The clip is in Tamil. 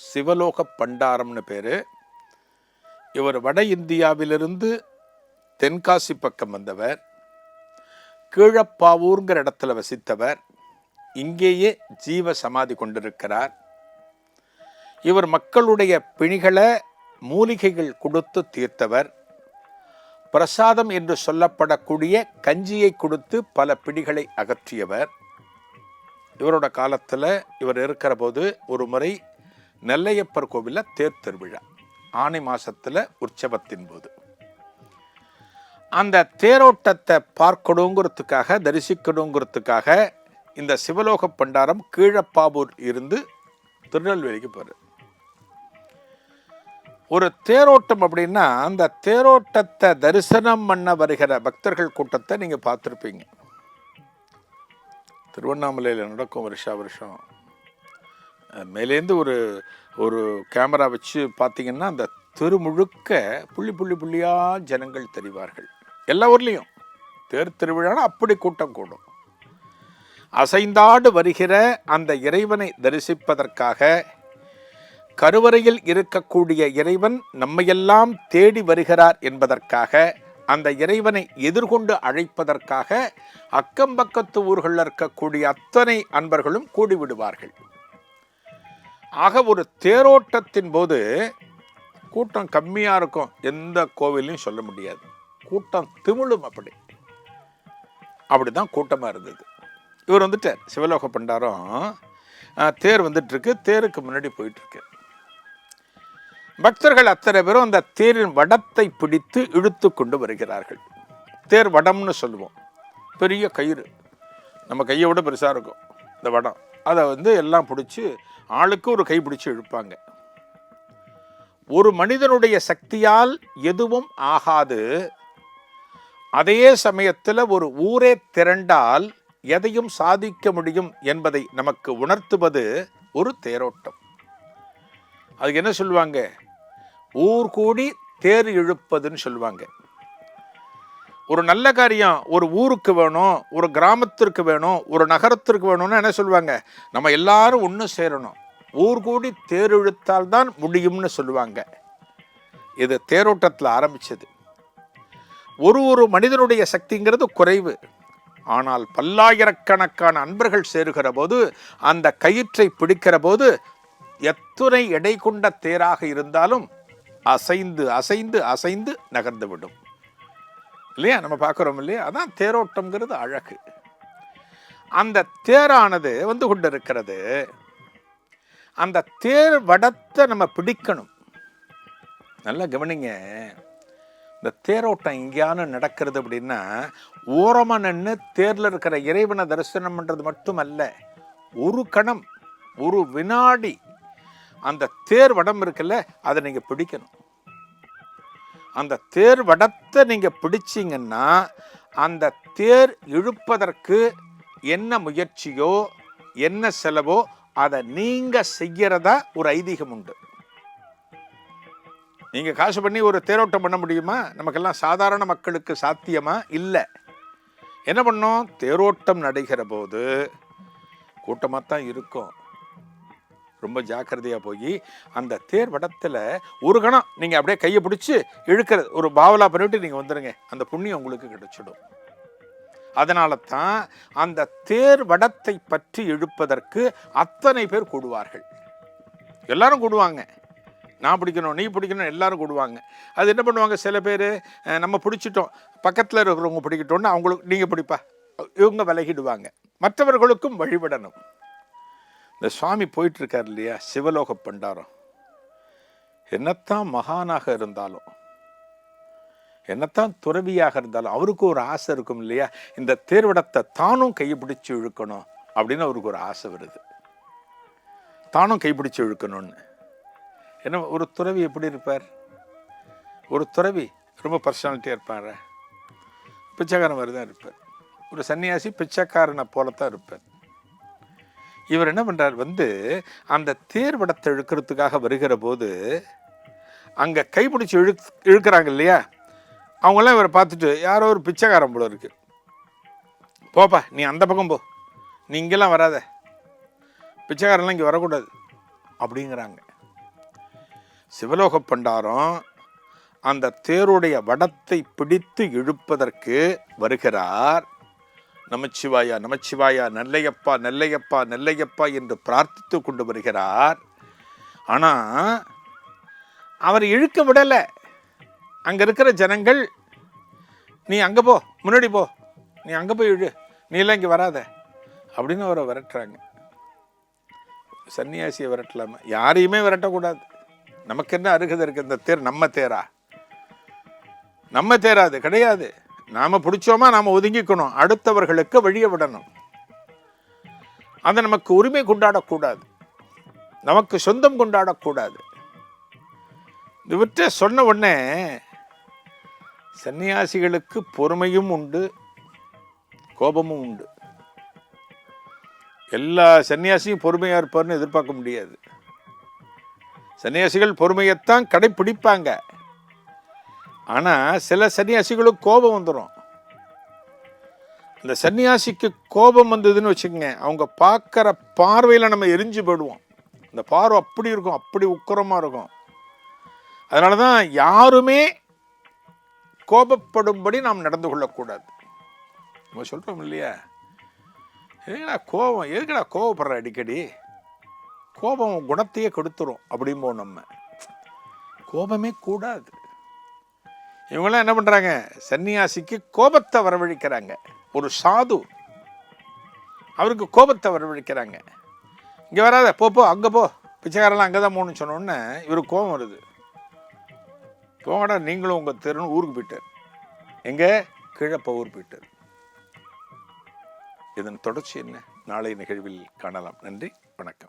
சிவலோக பண்டாரம்னு பேர். இவர் வட இந்தியாவிலிருந்து தென்காசி பக்கம் வந்தவர். கீழப்பாவூர்ங்கிற இடத்துல வசித்தவர். இங்கேயே ஜீவ சமாதி கொண்டிருக்கிறார். இவர் மக்களுடைய பிணிகளை மூலிகைகள் கொடுத்து தீர்த்தவர். பிரசாதம் என்று சொல்லப்படக்கூடிய கஞ்சியை கொடுத்து பல பிடிகளை அகற்றியவர். இவரோட காலத்தில் இவர் இருக்கிற போது ஒரு முறை நெல்லையப்பர் கோவிலில் தேர் திருவிழா ஆணி மாதத்தில் உற்சவத்தின் போது. அந்த தேரோட்டத்தை பார்க்கணுங்கிறதுக்காக தரிசிக்கணுங்கிறதுக்காக இந்த சிவலோக பண்டாரம் கீழப்பாவூர் இருந்து திருநெல்வேலிக்கு போகிறார் ஒரு தேரோட்டம் அப்படின்னா அந்த தேரோட்டத்தை தரிசனம் பண்ண வருகிற பக்தர்கள் கூட்டத்தை நீங்கள் பார்த்துருப்பீங்க. திருவண்ணாமலையில் நடக்கும் வருஷா வருஷம். மேலேருந்து ஒரு ஒரு கேமரா வச்சு பார்த்தீங்கன்னா அந்த தெரு முழுக்க புள்ளி புள்ளி புள்ளியாக ஜனங்கள் தெரிவார்கள். எல்லா ஊர்லேயும். தேர் திருவிழானா அப்படி கூட்டம் கூடும். அசைந்தாடு வருகிற அந்த இறைவனை தரிசிப்பதற்காக கருவறையில் இருக்கக்கூடிய இறைவன் நம்மையெல்லாம் தேடி வருகிறார் என்பதற்காக அந்த இறைவனை எதிர்கொண்டு அழைப்பதற்காக அக்கம் பக்கத்து ஊர்களில் இருக்கக்கூடிய அத்தனை அன்பர்களும் கூடிவிடுவார்கள். ஆக ஒரு தேரோட்டத்தின் போது கூட்டம் கம்மியாக இருக்கும். எந்த கோவிலையும் சொல்ல முடியாது. கூட்டம் திமிழும் அப்படி. அப்படிதான் கூட்டமாக இருந்தது. இவர் வந்துட்டார் சிவலோக பண்டாரம் தேர் வந்துட்டுருக்கு. தேருக்கு முன்னாடி போயிட்டுருக்கு. பக்தர்கள் அத்தனை பேரும் அந்த தேரின் வடத்தை பிடித்து இழுத்து கொண்டு வருகிறார்கள். தேர் வடம்னு சொல்லுவோம். பெரிய கயிறு. நம்ம கையை விட பெருசாக இருக்கும் இந்த வடம். அதை வந்து எல்லாம் பிடிச்சி ஆளுக்கு ஒரு கை பிடிச்சி இழுப்பாங்க. ஒரு மனிதனுடைய சக்தியால் எதுவும் ஆகாது. அதே சமயத்தில் ஒரு ஊரே திரண்டால் எதையும் சாதிக்க முடியும் என்பதை நமக்கு உணர்த்துவது ஒரு தேரோட்டம். அதுக்கு என்ன சொல்லுவாங்க? ஊர் கூடி தேர் இழுப்பதுன்னு சொல்லுவாங்க. ஒரு நல்ல காரியம் ஒரு ஊருக்கு வேணும் ஒரு கிராமத்திற்கு வேணும் ஒரு நகரத்திற்கு வேணும்னு என்ன சொல்லுவாங்க? நம்ம எல்லாரும் ஒன்று சேரணும். ஊர் கூடி தேர் இழுத்தால் தான் முடியும்னு சொல்லுவாங்க. இது தேரோட்டத்தில் ஆரம்பித்தது ஒரு ஒரு மனிதனுடைய சக்திங்கிறது குறைவு. ஆனால் பல்லாயிரக்கணக்கான அன்பர்கள் சேருகிற போது அந்த கயிற்றை பிடிக்கிற போது எத்துணை எடை கொண்ட தேராக இருந்தாலும் அசைந்து அசைந்து அசைந்து நகர்ந்துவிடும் இல்லையா? நம்ம பார்க்குறோம் இல்லையா? அதான் தேரோட்டம்ங்கிறது அழகு. அந்த தேரானது வந்து கொண்டிருக்கிறது. அந்த தேர் வடத்தை நம்ம பிடிக்கணும். நல்லா கவனிங்க. இந்த தேரோட்டம் எங்கேயானு நடக்கிறது அப்படின்னா ஓரமாக நின்று தேரில் இருக்கிற இறைவனை தரிசனம் பண்ணுறது மட்டுமல்ல ஒரு கணம் ஒரு வினாடி அந்த தேர் வடம் இருக்குல்ல அதை நீங்கள் பிடிக்கணும். அந்த தேர் வடத்தை நீங்கள் பிடிச்சிங்கன்னா அந்த தேர் இழுப்பதற்கு என்ன முயற்சியோ என்ன செலவோ அதை நீங்கள் செய்கிறதா ஒரு ஐதீகம் உண்டு. நீங்கள் காசு பண்ணி ஒரு தேரோட்டம் பண்ண முடியுமா? நமக்கெல்லாம் சாதாரண மக்களுக்கு சாத்தியமா? இல்லை. என்ன பண்ணோம்? தேரோட்டம் நடைகிற போது கூட்டமாக தான் இருக்கும். ரொம்ப ஜாக்கிரதையாக போய் அந்த தேர் வடத்தில் ஒரு கணம் நீங்கள் அப்படியே கையை பிடிச்சி இழுக்கிறது ஒரு பாவலா பண்ணிவிட்டு நீங்கள் வந்துடுங்க அந்த புண்ணியம் உங்களுக்கு கிடைச்சிடும். அதனால தான் அந்த தேர் வடத்தை பற்றி இழுப்பதற்கு அத்தனை பேர் கூடுவார்கள். எல்லாரும் கூடுவாங்க. நான் பிடிக்கணும் நீ பிடிக்கணும் எல்லாரும் கூடுவாங்க. அது என்ன பண்ணுவாங்க? சில பேர் நம்ம பிடிச்சிட்டோம் பக்கத்தில் இருக்கிறவங்க பிடிக்கிட்டோன்னு அவங்களுக்கு நீங்கள் பிடிப்பா இவங்க விலகிடுவாங்க. மற்றவர்களுக்கும் வழிபடணும். இந்த சுவாமி போயிட்டுருக்கார் இல்லையா? சிவலோக பண்டாரம். என்னத்தான் மகானாக இருந்தாலும் என்னத்தான் துறவியாக இருந்தாலும் அவருக்கு ஒரு ஆசை இருக்கும் இல்லையா? இந்த தேர்வடத்தை தானும் கைப்பிடிச்சு இழுக்கணும் அப்படின்னு அவருக்கு ஒரு ஆசை வருது. தானும் கைப்பிடிச்சு இழுக்கணும்னு. என்ன ஒரு துறவி எப்படி இருப்பார்? ஒரு துறவி ரொம்ப பர்சனாலிட்டியாக இருப்பார்? பிச்சைக்காரன் மாதிரி தான் இருப்பார். ஒரு சன்னியாசி பிச்சைக்காரனை போல தான் இருப்பார். இவர் என்ன பண்ணுறார் வந்து அந்த தேர்வடத்தை இழுக்கிறதுக்காக வருகிற போது அங்கே கைப்பிடிச்சி இழு இழுக்கிறாங்க இல்லையா? அவங்களாம் இவரை பார்த்துட்டு யாரோ ஒரு பிச்சைக்காரன் போல இருக்கு. போப்பா நீ அந்த பக்கம் போ. நீ இங்கெல்லாம் வராத. பிச்சைக்காரன்லாம் இங்கே வரக்கூடாது. அப்படிங்கிறாங்க. சிவலோக பண்டாரம் அந்த தேருடைய வடத்தை பிடித்து இழுப்பதற்கு வருகிறார் நமச்சிவாயா நமச்சிவாயா நெல்லையப்பா நெல்லையப்பா நெல்லையப்பா என்று பிரார்த்தித்து கொண்டு வருகிறார். ஆனால் அவர் இழுக்க விடலை. அங்கே இருக்கிற ஜனங்கள் நீ அங்கே போ முன்னாடி போ. நீ அங்கே போய் இழு. நீ எல்லாம் இங்கே வராத. அப்படின்னு அவரை விரட்டுறாங்க. சன்னியாசியை விரட்டலாமா? யாரையுமே விரட்டக்கூடாது. நமக்கு என்ன அருகதை இருக்கு? இந்த தேர் நம்ம தேரா? நம்ம தேராது கிடையாது. நாம பிடிச்சோமா நாம ஒதுங்கிக்கணும். அடுத்தவர்களுக்கு வழியை விடணும். அதை நமக்கு உரிமை கொண்டாடக்கூடாது. நமக்கு சொந்தம் கொண்டாடக்கூடாது. இவற்றை சொன்ன உடனே சன்னியாசிகளுக்கு பொறுமையும் உண்டு கோபமும் உண்டு. எல்லா சன்னியாசியும் பொறுமையாக இருப்பார்னு எதிர்பார்க்க முடியாது. சன்னியாசிகள் பொறுமையைத்தான் கடைப்பிடிப்பாங்க. ஆனால் சில சன்னியாசிகளுக்கு கோபம் வந்துடும் அந்த சன்னியாசிக்கு கோபம் வந்ததுன்னு வச்சுக்கோங்க அவங்க பார்க்குற பார்வையில் நம்ம எரிஞ்சு போயிடுவோம். அந்த பார்வை அப்படி இருக்கும் அப்படி உக்கரமாக இருக்கும். அதனால தான் யாருமே கோபப்படும்படி நாம் நடந்து கொள்ளக்கூடாது. நம்ம சொல்கிறோம் இல்லையா? எதுக்கடா கோபம் எதுக்கடா கோபப்படுற அடிக்கடி? கோபம் குணத்தையே கெடுத்துரும் அப்படிம்போம் நம்ம. கோபமே கூடாது. இவங்களாம் என்ன பண்ணுறாங்க சன்னியாசிக்கு கோபத்தை வரவழைக்கிறாங்க. ஒரு சாது. அவருக்கு கோபத்தை வரவழைக்கிறாங்க. இங்கே வராத போ போ அங்கே போ. பிச்சைக்காரெல்லாம் அங்கே தான் போகணும்னு சொன்னோடனே இவருக்கு கோபம் வருது. போங்கடா நீங்களும் உங்கள் தெருன்னு ஊருக்கு போயிட்டார். எங்கே? கிழப்ப ஊர் போயிட்டார். இதன் தொடர்ச்சி என்ன? நாளை நிகழ்வில் காணலாம். நன்றி வணக்கம்.